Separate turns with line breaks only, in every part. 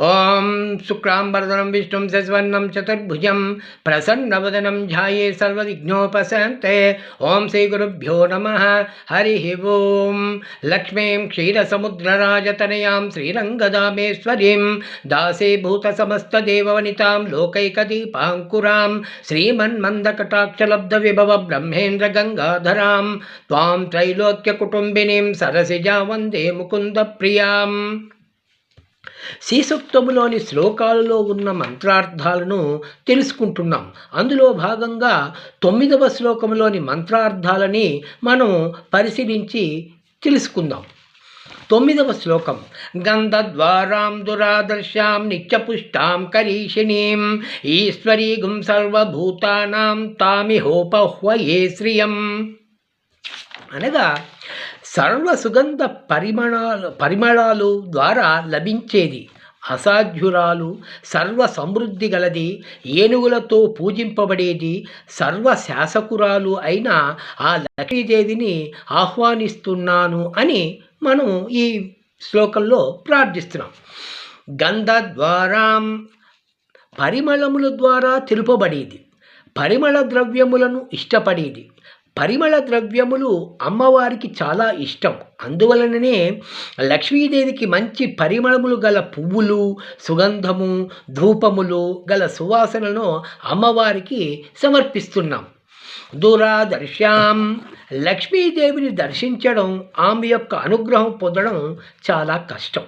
ॐ शुक्राम्बरदनं विष्णुं शशिवर्णं चतुर्भुजं प्रसन्नवदनं ध्याये सर्वविघ्नोपसन्ते। ॐ श्रीगुरुभ्यो नमः। हरिः ॐ लक्ष्मीं क्षीरसमुद्रराजतनयां श्रीरङ्गदामेश्वरीं ब्रह्मेन्द्र लोकैकदीपाङ्कुरां श्रीमन्मन्दकटाक्षलब्धविभवब्रह्मेन्द्रगङ्गाधरां त्वां त्रैलोक्यकुटुम्बिनीं सरसिजा मुकुंद प्रियाँ ముకుందప్రియాం శ్లోకాలలో ఉన్న మంత్రార్థాలను తెలుసుకుంటున్నాం. అందులో భాగంగా తొమ్మిదవ శ్లోకంలోని మంత్రార్థాలని మనం పరిశీలించి తెలుసుకుందాం. తొమ్మిదవ శ్లోకం. గంధద్వారాం దురాదర్శాం నిత్యపుష్టాం కరీషిణీం ఈశ్వరీగుం సర్వభూతానాం తామిహోపహ్వయే శ్రియం. అనగా సర్వ సుగంధ పరిమళాలు పరిమళాలు ద్వారా లభించేది అసాధ్యురాలు సర్వ సమృద్ధి గలది ఏనుగులతో పూజింపబడేది సర్వ శాసకురాలు అయిన ఆ లక్ష్మీదేవిని ఆహ్వానిస్తున్నాను అని మనం ఈ శ్లోకంలో ప్రార్థిస్తున్నాం. గంధ ద్వారా పరిమళముల ద్వారా తెలుపబడేది పరిమళ ద్రవ్యములను ఇష్టపడేది పరిమళ ద్రవ్యములు అమ్మవారికి చాలా ఇష్టం. అందువలననే లక్ష్మీదేవికి మంచి పరిమళములు గల పువ్వులు సుగంధము ధూపములు గల సువాసనను అమ్మవారికి సమర్పిస్తున్నాం. దూరాదర్శ్యాం. లక్ష్మీదేవిని దర్శించడం ఆమె యొక్క అనుగ్రహం పొందడం చాలా కష్టం.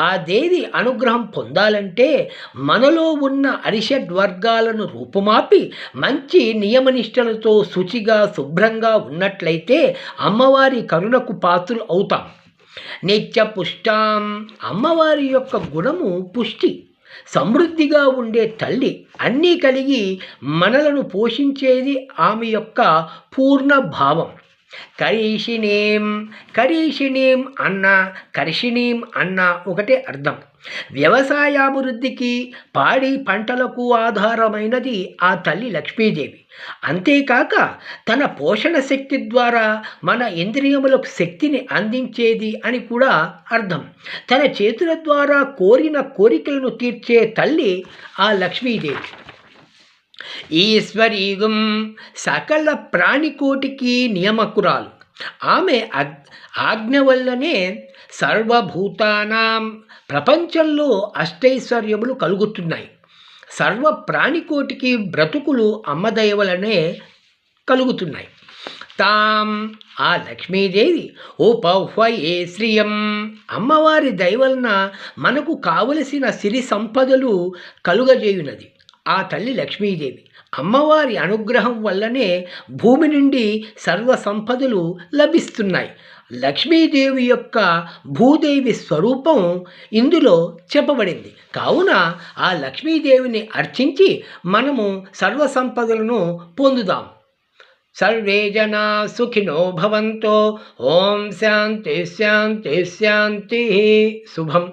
ఆ దేవి అనుగ్రహం పొందాలంటే మనలో ఉన్న అరిషడ్ వర్గాలను రూపుమాపి మంచి నియమనిష్టలతో శుచిగా శుభ్రంగా ఉన్నట్లయితే అమ్మవారి కరుణకు పాత్రలు అవుతాం. నిత్య పుష్టాం. అమ్మవారి యొక్క గుణము పుష్టి. సమృద్ధిగా ఉండే తల్లి అన్నీ కలిగి మనలను పోషించేది ఆమె యొక్క పూర్ణ భావం. కరీషిణీం కరీషిణీం అన్న కరిషిణీం అన్న ఒకటే అర్థం. వ్యవసాయాభివృద్ధికి పాడి పంటలకు ఆధారమైనది ఆ తల్లి లక్ష్మీదేవి. అంతేకాక తన పోషణ శక్తి ద్వారా మన ఇంద్రియములకు శక్తిని అందించేది అని కూడా అర్థం. తన చేతుల ద్వారా కోరిన కోరికలను తీర్చే తల్లి ఆ లక్ష్మీదేవి. ఈశ్వరీగం సకల ప్రాణికోటికి నియమకురాలు. ఆమె ఆజ్ఞ వల్లనే సర్వభూతానాం ప్రపంచంలో అష్టైశ్వర్యములు కలుగుతున్నాయి. సర్వ ప్రాణికోటికి బ్రతుకులు అమ్మదయ వలనే కలుగుతున్నాయి. తాం ఆ లక్ష్మీదేవి ఉపహ్వయే శ్రియం. అమ్మవారి దయవలన మనకు కావలసిన సిరి సంపదలు కలుగజేయునది. ఆ తల్లి లక్ష్మీదేవి. అమ్మవారి అనుగ్రహం వల్లనే భూమి నుండి సర్వ సంపదలు లభిస్తున్నాయి. లక్ష్మీదేవి యొక్క భూదేవి స్వరూపం ఇందులో చెప్పబడింది. కావున ఆ లక్ష్మీదేవిని అర్చించి మనము సర్వ సంపదలను పొందుదాం. సర్వే జనా సుఖినో భవంతో. ఓం శాంతి శాంతి శాంతి. శుభం.